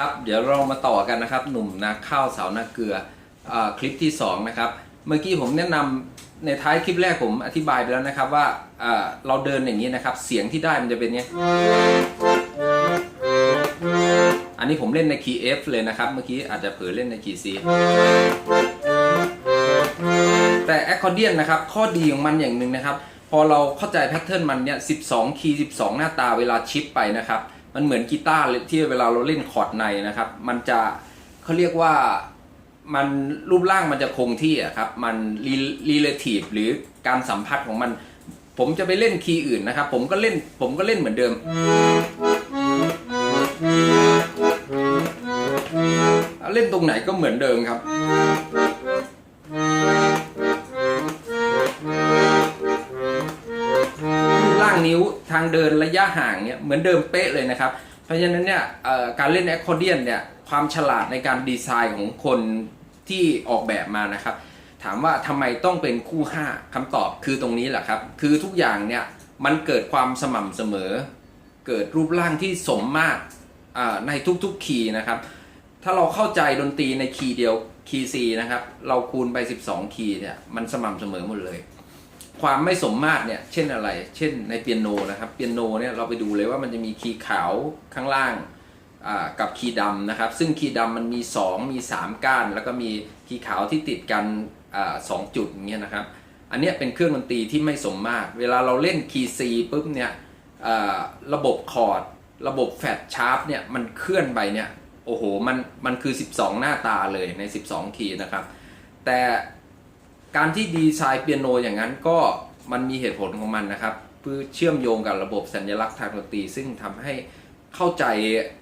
ครับเดี๋ยวเรามาต่อกันนะครับ หนุ่มนาข้าวสาวนาเกลืออคลิปที่สองนะครับเมื่อกี้ผมแนะนำในท้ายคลิปแรกผมอธิบายไปแล้วนะครับว่าอ่าเราเดินอย่างนี้นะครับ เสียงที่ได้มันจะเป็นเนี้ยอันนี้ผมเล่นในคีย์ F เลยนะครับ เมื่อกี้อาจจะเผลอเล่นในคีย์ C แต่แอคคอร์เดียนนะครับข้อดีของมันอย่างหนึ่งนะครับ พอเราเข้าใจแพทเทิร์นมันเนี่ย 12 คีย์ 12 หน้าตาเวลาชิปไปนะครับ มันเหมือนกีตาร์ที่เวลาเราเล่นคอร์ดในนะครับ มันจะเขาเรียกว่ามันรูปร่างมันจะคงที่อะครับ มัน relative หรือการสัมผัสของมัน ผมจะไปเล่นคีย์อื่นนะครับ ผมก็เล่นผมก็เล่นเหมือนเดิม เล่นตรงไหนก็เหมือนเดิมครับางเดินระยะห่างเนี่ยเหมือนเดิมเป๊ะเลยนะครับ เพราะฉะนั้นเนี่ยการเล่นแอคคอร์เดียนเนี่ยความฉลาดในการดีไซน์ของคนที่ออกแบบมานะครับ ถามว่าทำไมต้องเป็นคู่ 5คำตอบคือตรงนี้แหละครับ คือทุกอย่างเนี่ยมันเกิดความสม่ำเสมอ เกิดรูปร่างที่สมมาตรในทุกๆคีย์นะครับ ถ้าเราเข้าใจดนตรีในคีย์เดียวคีย์ C นะครับ เราคูณไป 12 คีย์เนี่ยมันสม่ำเสมอหมดเลย ความไม่สมมาตรเนี่ยเช่นอะไร เช่นในเปียโนนะครับเปียโนเนี่ยเราไปดูเลยว่ามันจะมีคีย์ขาวข้างล่างกับคีย์ดำนะครับ ซึ่งคีย์ดำมันมี 2 มี 3 ก้าน แล้วก็มีคีย์ขาวที่ติดกันอสองจุดอย่างเงี้ยนะครับ อันเนี้ยเป็นเครื่องดนตรีที่ไม่สมมาตร เวลาเราเล่นคีย์ C ปุ๊บเนี่ยระบบคอร์ด ระบบแฟลชชาร์ปเนี่ยมันเคลื่อนไปเนี่ยโอ้โหมันมันคือ 12 หน้าตาเลยใน 12 คีย์นะครับ แต่ การที่ดีไซน์เปียโนอย่างนั้นก็มันมีเหตุผลของมันนะครับ เพื่อเชื่อมโยงกับระบบสัญลักษณ์ทางดนตรี ซึ่งทำให้เข้าใจ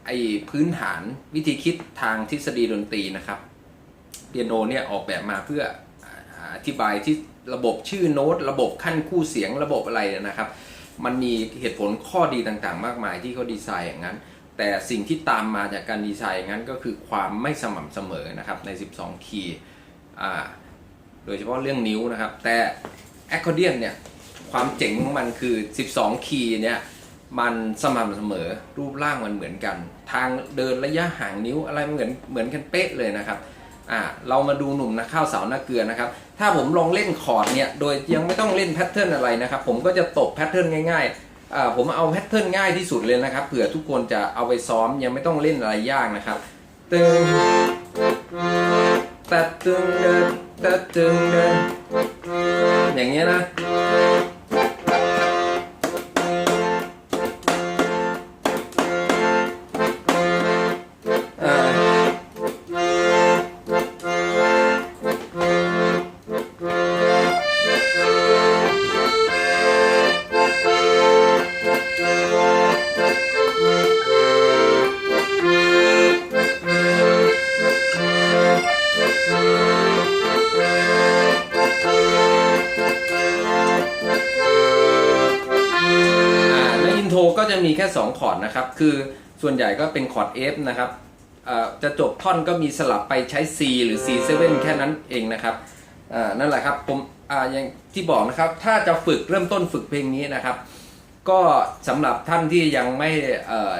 ไอ้พื้นฐานวิธีคิดทางทฤษฎีดนตรีนะครับเปียโนเนี่ยออกแบบมาเพื่ออธิบายที่ระบบชื่อโน้ต ระบบขั้นคู่เสียงระบบอะไรนะครับ มันมีเหตุผลข้อดีต่างๆ มากมายที่เขาดีไซน์อย่างนั้น แต่สิ่งที่ตามมาจากการดีไซน์อย่างนั้นก็คือความไม่สม่ำเสมอนะครับใน 12 คีย์อ่า โดยเฉพาะเรื่องนิ้วนะครับ แต่ a c c o r d i o n เนี่ยความเจ๋งของมันคือ 12 คีย์เนี่ยมันสม่ำเสมอรูปร่างมันเหมือนกัน ทางเดินระยะห่างนิ้วอะไรเหมือนเหมือนกันเป๊ะเลยนะครับอ่าเรามาดูหนุ่มนะข้าวสาวน้าเกลือนะครับ ถ้าผมลองเล่นคอร์ดเนี่ยโดยยังไม่ต้องเล่นแพทเทิร์นอะไรนะครับ ผมก็จะตบแพทเทิร์นง่ายๆอ่าผมเอาแพทเทิร์นง่ายที่สุดเลยนะครับเผื่อทุกคนจะเอาไปซ้อมยังไม่ต้องเล่นอะไรยากนะครับตึงตัดตึงเดินตัดตึงเดิน อย่างเงี้ยนะ 2คอร์ดนะครับ คือส่วนใหญ่ก็เป็นคอร์ด F นะครับจะจบท่อนก็มีสลับไปใช้ C หรือ C7 แค่นั้นเองนะครับนั่นแหละครับผมอย่างที่บอกนะครับถ้าจะฝึกเริ่มต้นฝึกเพลงนี้นะครับ ก็สำหรับท่านที่ยังไม่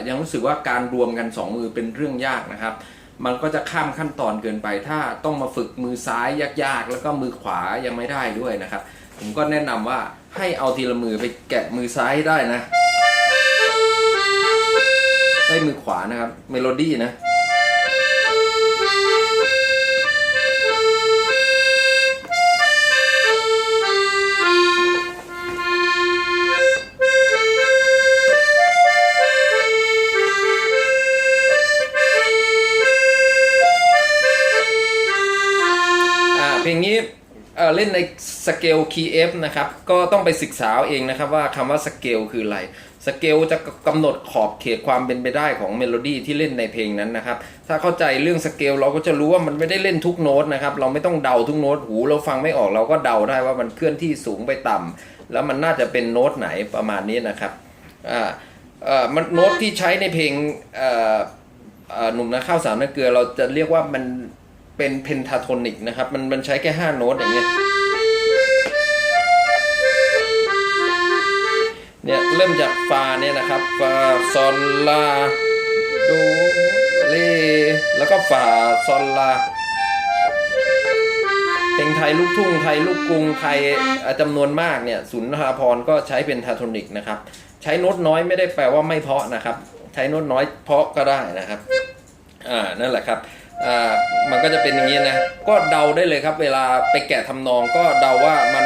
ยังรู้สึกว่าการรวมกัน 2 มือเป็นเรื่องยากนะครับ มันก็จะข้ามขั้นตอนเกินไป ถ้าต้องมาฝึกมือซ้ายยากๆ แล้วก็มือขวายังไม่ได้ด้วยนะครับ ผมก็แนะนำว่าให้เอาทีละมือไปแกะมือซ้ายให้ได้นะ ได้มือขวานะครับ เมโลดี้นะ เออเล่นในสเกล key F นะครับ ก็ต้องไปศึกษาเองนะครับว่าคำว่าสเกลคืออะไรสเกลจะกำหนดขอบเขตความเป็นไปได้ของเมโลดี้ที่เล่นในเพลงนั้นนะครับ ถ้าเข้าใจเรื่องสเกลเราก็จะรู้ว่ามันไม่ได้เล่นทุกโน้ตนะครับ เราไม่ต้องเดาทุกโน้ตหูเราฟังไม่ออกเราก็เดาได้ว่ามันเคลื่อนที่สูงไปต่ำแล้วมันน่าจะเป็นโน้ตไหนประมาณนี้นะครับอ่าเอ่อมันโน้ตที่ใช้ในเพลงเอ่อหนุ่มนาข้าวสาวนาเกลือเราจะเรียกว่ามัน เป็นเพนทาโทนิกนะครับ มันมันใช้แค่5โน้ตอย่างเงี้ยเนี่ยเริ่มจากฟาเนี่ยนะครับฟาซอลลาโดเลซอลลาเพลงไทยลูกทุ่งไทยลูกกรุงไทยจำนวนมากเนี่ยสุนทรภรก็ใช้เป็นทาโทนิกนะครับ ใช้โน้ตน้อยไม่ได้แปลว่าไม่เพาะนะครับ ใช้โน้ตน้อยเพาะก็ได้นะครับอ่านั่นแหละครับ อ่ามันก็จะเป็นอย่างนี้นะ ก็เดาได้เลยครับ เวลาไปแกะทำนองก็เดาว่ามัน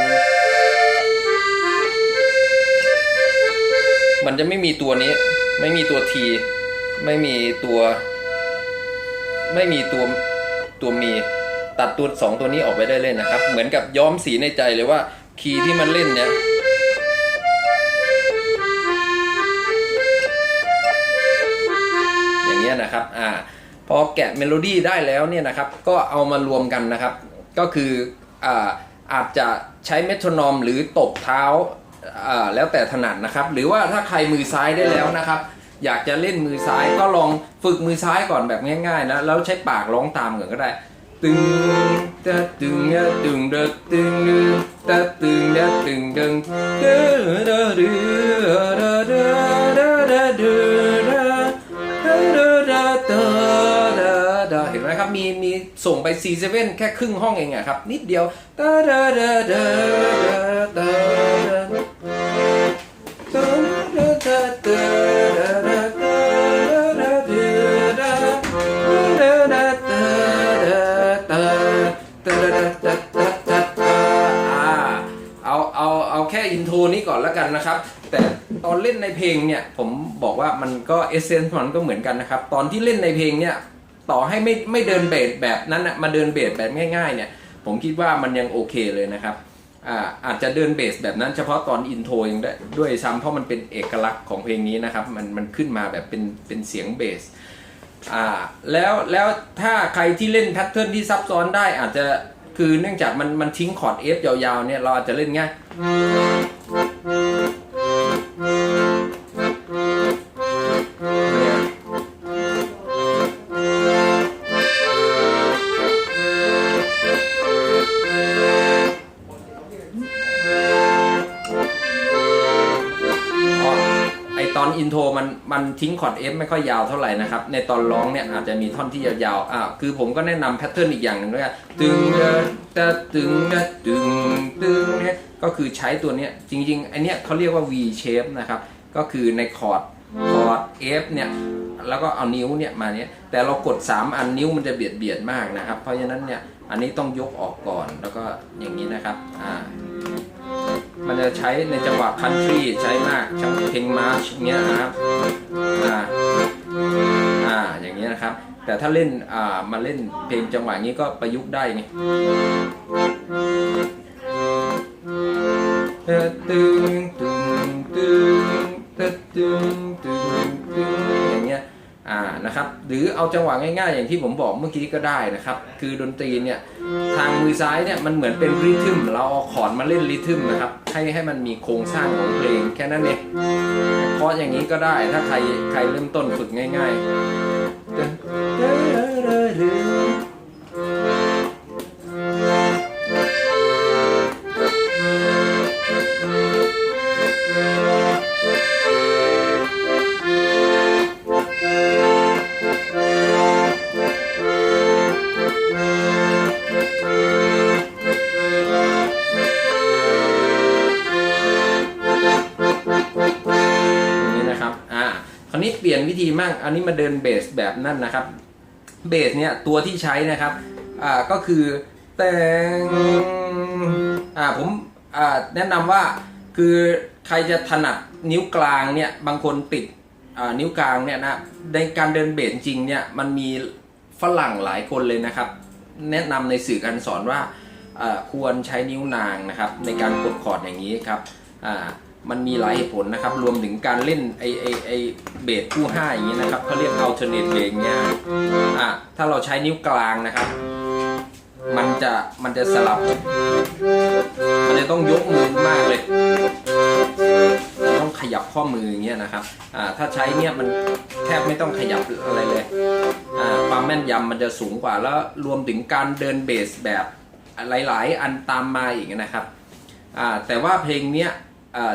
มันจะไม่มีตัวนี้ ไม่มีตัวที ไม่มีตัว ไม่มีตัวตัวมีตัดตัวสองตัวนี้ออกไปได้เลยนะครับ เหมือนกับย้อมสีในใจเลยว่าคีย์ที่มันเล่นเนี่ยอย่างเงี้ยนะครับ อ่า พอแกะเมโลดี้ได้แล้วเนี่ยนะครับ ก็เอามารวมกันนะครับ ก็คืออาอาจจะใช้เมทรนอมหรือตบเท้าแล้วแต่ถนัดนะครับ หรือว่าถ้าใครมือซ้ายได้แล้วนะครับ อยากจะเล่นมือซ้ายก็ลองฝึกมือซ้ายก่อนแบบง่ายๆนะแล้วใช้ปากร้องตามก่อนก็ได้ ตึงตะตึงยะตึงเดตึงดึงตะตึงยะตึงดึงเดเดเดเดเด มีมีส่งไป C7 แค่ครึ่งห้องเองอะครับ นิดเดียวเดะเดะเดะเดะเดะเดะเอาเอาเอาแค่อินโทรนี้ก่อนแล้วกันนะครับ แต่ตอนเล่นในเพลงเนี่ย ผมบอกว่ามันก็เอเซนส์มันก็เหมือนกันนะครับ ตอนที่เล่นในเพลงเนี่ย ต่อให้ไม่ไม่เดินเบสแบบนั้นนะมาเดินเบสแบบง่ายๆเนี่ยผมคิดว่ามันยังโอเคเลยนะครับอาอาจจะเดินเบสแบบนั้นเฉพาะตอนอินโทรยังได้ด้วยซ้ำเพราะมันเป็นเอกลักษณ์ของเพลงนี้นะครับ มันมันขึ้นมาแบบเป็นเป็นเสียงเบสอ่าแล้วแล้วถ้าใครที่เล่นแพทเทิร์นที่ซับซ้อนได้อาจจะคือเนื่องจากมันมันทิ้งคอร์ด F ยาวๆเนี่ยเราอาจจะเล่นง่าย ทิ้งคอร์ด F ไม่ค่อยยาวเท่าไหร่นะครับ ในตอนร้องเนี่ยอาจจะมีท่อนที่ยาวๆอ่าคือผมก็แนะนำแพทเทิร์นอีกอย่างหนึ่งด้วยตึงเดะตะตึงเดะตึงตึงเนี่ยก็คือใช้ตัวเนี้ยจริงๆไอเนี้ยเขาเรียกว่า V shape นะครับ ก็คือในคอร์ดคอร์ด F เนี่ยแล้วก็เอานิ้วเนี่ยมาเนี่ยแต่เรากด 3 อันนิ้วมันจะเบียดเบียดมากนะครับ เพราะฉะนั้นเนี่ยอันนี้ต้องยกออกก่อนแล้วก็อย่างนี้นะครับอ่า มันจะใช้ในจังหวะคันทรีใช้มากช่างเพลงมาร์ชเงี้ยนะครับอ่าอ่าอย่างเงี้ยนะครับ แต่ถ้าเล่นอ่ามาเล่นเพลงจังหวะนี้ก็ประยุกต์ได้ไงเตะตึงตึง หรือเอาจังหวะง่ายๆ อย่างที่ผมบอกเมื่อกี้ก็ได้นะครับ คือดนตรีเนี่ยทางมือซ้ายเนี่ยมันเหมือนเป็นริทึมเราเอาขอนมาเล่นริทึมนะครับให้ให้มันมีโครงสร้างของเพลงแค่นั้นเองเพราะอย่างนี้ก็ได้ถ้าใครใครเริ่มต้นฝึกง่ายๆ อันนี้มาเดินเบสแบบนั่นนะครับ เบสเนี่ยตัวที่ใช้นะครับ อ่าก็คือแต่งอ่าผมอ่าแนะนำว่าคือใครจะถนัดนิ้วกลางเนี่ยบางคนติดอ่านิ้วกลางเนี่ยนะในการเดินเบสจริงเนี่ยมันมีฝรั่งหลายคนเลยนะครับ แนะนำในสื่อการสอนว่าอ่าควรใช้นิ้วนางนะครับ ในการกดคอร์ดอย่างนี้ครับอ่า มันมีหลายเหตุผลนะครับ รวมถึงการเล่นไอไอไอเบสคู่ห้าอย่างนี้นะครับเขาเรียก alternate bass เนี่ยอะถ้าเราใช้นิ้วกลางนะครับ มันจะมันจะสลับ มันจะต้องยกมือมากเลย ต้องขยับข้อมืออย่างเงี้ยนะครับอ่าถ้าใช้เนี่ยมันแทบไม่ต้องขยับอะไรเลยอ่าความแม่นยำมันจะสูงกว่าแล้วรวมถึงการเดินเบสแบบหลาย ๆ อันตามมาอีกนะครับอ่าแต่ว่าเพลงเนี้ย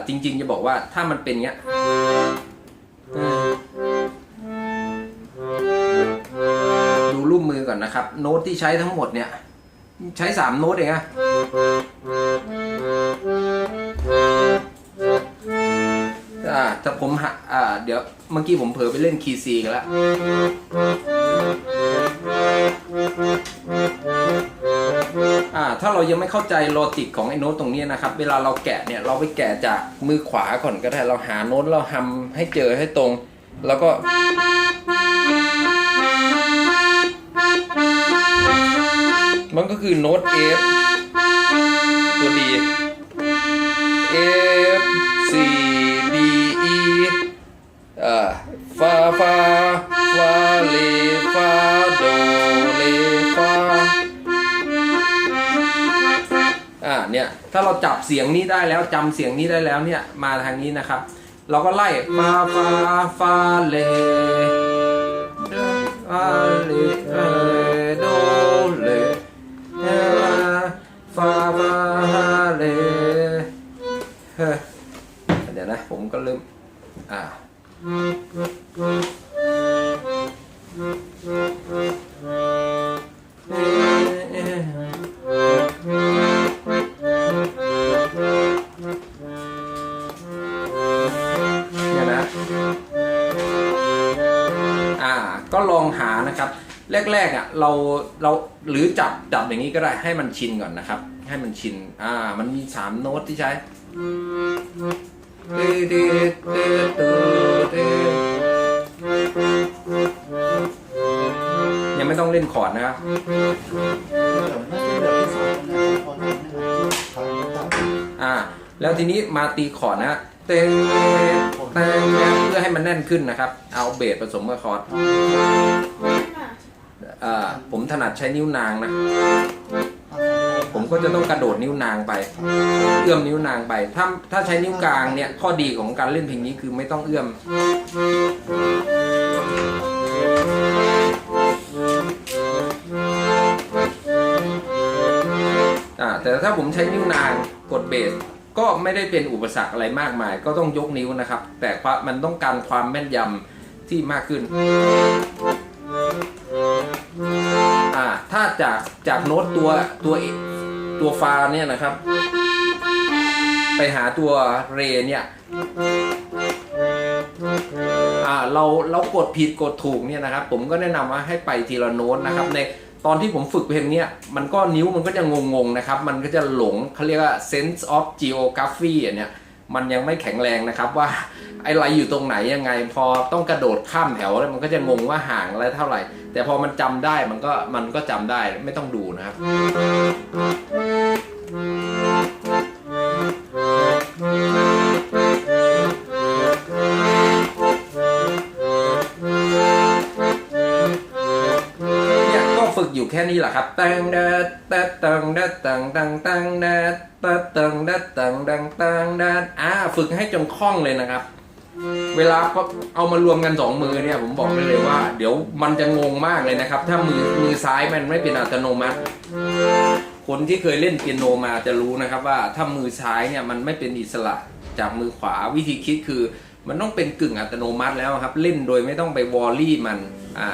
จริงๆจะบอกว่าถ้ามันเป็นเงี้ยดูรูปมือก่อนนะครับ โน้ตที่ใช้ทั้งหมดเนี่ยใช้สามโน้ตเองอะอ่าแต่ผมหาเดี๋ยวเมื่อกี้ผมเผลอไปเล่นคีย์ซีกันแล้ว ถ้าเรายังไม่เข้าใจโลจิกของไอ้โน้ตตรงนี้นะครับ เวลาเราแกะเนี่ยเราไปแกะจากมือขวาก่อนก็ได้เราหาโน้ตเราทำให้เจอให้ตรง แล้วก็มันก็คือโน้ต F ถ้าเราจับเสียงนี้ได้แล้วจำเสียงนี้ได้แล้วเนี่ยมาทางนี้นะครับ เราก็ไล่ฟาฟาฟาเลฟาเล แรกๆอะเราเราหรือจับจับอย่างนี้ก็ได้ให้มันชินก่อนนะครับ ให้มันชินอ่ามันมีสามโน้ตที่ใช้ตึ๊ดตึ๊ดตึ๊ดตึ๊ดตึ๊ดยังไม่ต้องเล่นคอร์ดนะครับอ่า แล้วทีนี้มาตีคอร์ดนะฮะเต็งเต็งเพื่อให้มันแน่นขึ้นนะครับ เอาเบสผสมกับคอร์ด ผมถนัดใช้นิ้วนางนะ ผมก็จะต้องกระโดดนิ้วนางไป เอื้อมนิ้วนางไป ถ้าถ้าใช้นิ้วกลางเนี่ยข้อดีของการเล่นเพลงนี้คือไม่ต้องเอื้อมแต่ถ้าผมใช้นิ้วนางกดเบสก็ไม่ได้เป็นอุปสรรคอะไรมากมาย ก็ต้องยกนิ้วนะครับ แต่ความมันต้องการความแม่นยำที่มากขึ้น จากจากโน้ตตัวตัวตัวฟาเนี่ยนะครับ ไปหาตัวเรเนี่ยอ่าเราเรากดผิดกดถูกเนี่ยนะครับ ผมก็แนะนำว่าให้ไปทีละโน้ตนะครับ ในตอนที่ผมฝึกเพลงเนี้ยมันก็นิ้วมันก็จะงงๆนะครับ มันก็จะหลงเขาเรียกว่า sense of geography อันเนี้ย มันยังไม่แข็งแรงนะครับว่าไอ้ไรอยู่ตรงไหนยังไง พอต้องกระโดดข้ามแถวแล้วมันก็จะงงว่าห่างอะไรเท่าไหร่ แต่พอมันจำได้มันก็มันก็จำได้ไม่ต้องดูนะครับ ค่นี้แหละครับตังเดดตัดตังเดดตังตังตังเดดตัดตังเดดตังตังตังเดดอ่าฝึกให้จนคล่องเลยนะครับ เวลาก็เอามารวมกันสองมือเนี่ยผมบอกได้เลยว่า เดี๋ยวมันจะงงมากเลยนะครับ ถ้ามือมือซ้ายมันไม่เป็นอัตโนมัติคนที่เคยเล่นเปียโนมาจะรู้นะครับว่าถ้ามือซ้ายเนี่ยมันไม่เป็นอิสระจากมือขวาวิธีคิดคือ มันต้องเป็นกึ่งอัตโนมัติแล้วครับ เล่นโดยไม่ต้องไปวอลลี่มันอ่า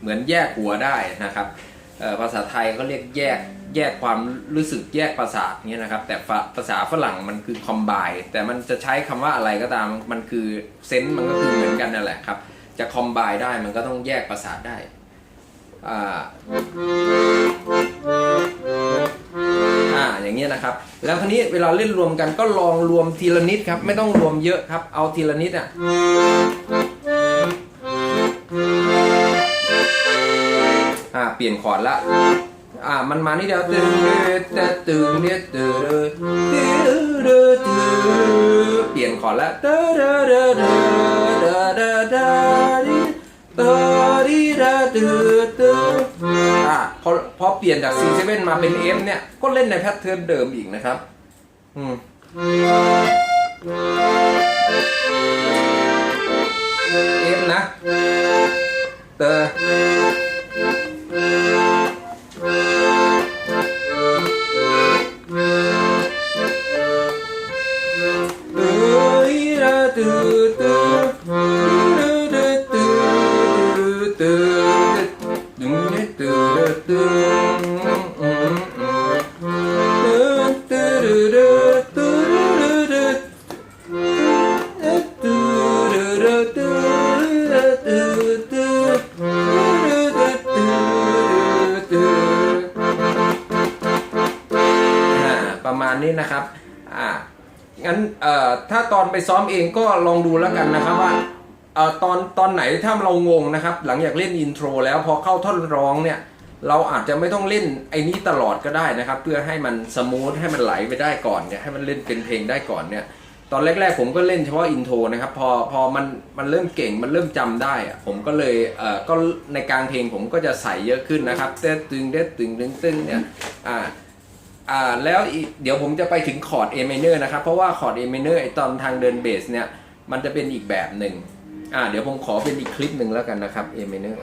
เหมือนแยกหัวได้นะครับ ภาษาไทยก็เรียกแยกแยกความรู้สึกแยกประสาทเนี่ยนะครับ แต่ภาษาฝรั่งมันคือคอมไบแต่มันจะใช้คำว่าอะไรก็ตามมันคือเซนส์มันก็คือเหมือนกันนั่นแหละครับ จะคอมไบได้มันก็ต้องแยกประสาทได้อ่าอ่าอย่างเงี้ยนะครับ แล้วทีนี้เวลาเล่นรวมกันก็ลองรวมทีละนิดครับ ไม่ต้องรวมเยอะครับ เอาทีละนิดอะ เปลี่ยนคอร์ดละอ่ามันมานี่เดียวตึงเดตึงเนี่ยตึงเดตึเปลี่ยนคอร์ดละเดเดเดเดเดเดเดดิเดดิเดตึตึอ่าพอพอเปลี่ยนจาก C7 มาเป็น F เนี่ย ก็เล่นในแพทเทิร์นเดิมอีกนะครับ อืม F นะเตอ ตึม ตอนไปซ้อมเองก็ลองดูแล้วกันนะครับว่าเอ่อตอนตอนไหนถ้าเรางงนะครับ หลังจากเล่นอินโทรแล้วพอเข้าท่อนร้องเนี่ย เราอาจจะไม่ต้องเล่นไอ้นี้ตลอดก็ได้นะครับ เพื่อให้มันสมูทให้มันไหลไปได้ก่อนเนี่ยให้มันเล่นเป็นเพลงได้ก่อนเนี่ย ตอนแรกๆผมก็เล่นเฉพาะอินโทรนะครับ พอพอมันมันเริ่มเก่งมันเริ่มจำได้อะผมก็เลยเอ่อก็ในกลางเพลงผมก็จะใส่เยอะขึ้นนะครับเต้ตึงเต้ตึงตึงตึงเนี่ยอ่า อ่าแล้วอีเดี๋ยวผมจะไปถึงคอร์ด A minor นะครับ เพราะว่าคอร์ด A minor ไอตอนทางเดินเบสเนี่ย มันจะเป็นอีกแบบหนึ่งอ่าเดี๋ยวผมขอเป็นอีกคลิปหนึ่งแล้วกันนะครับ A minor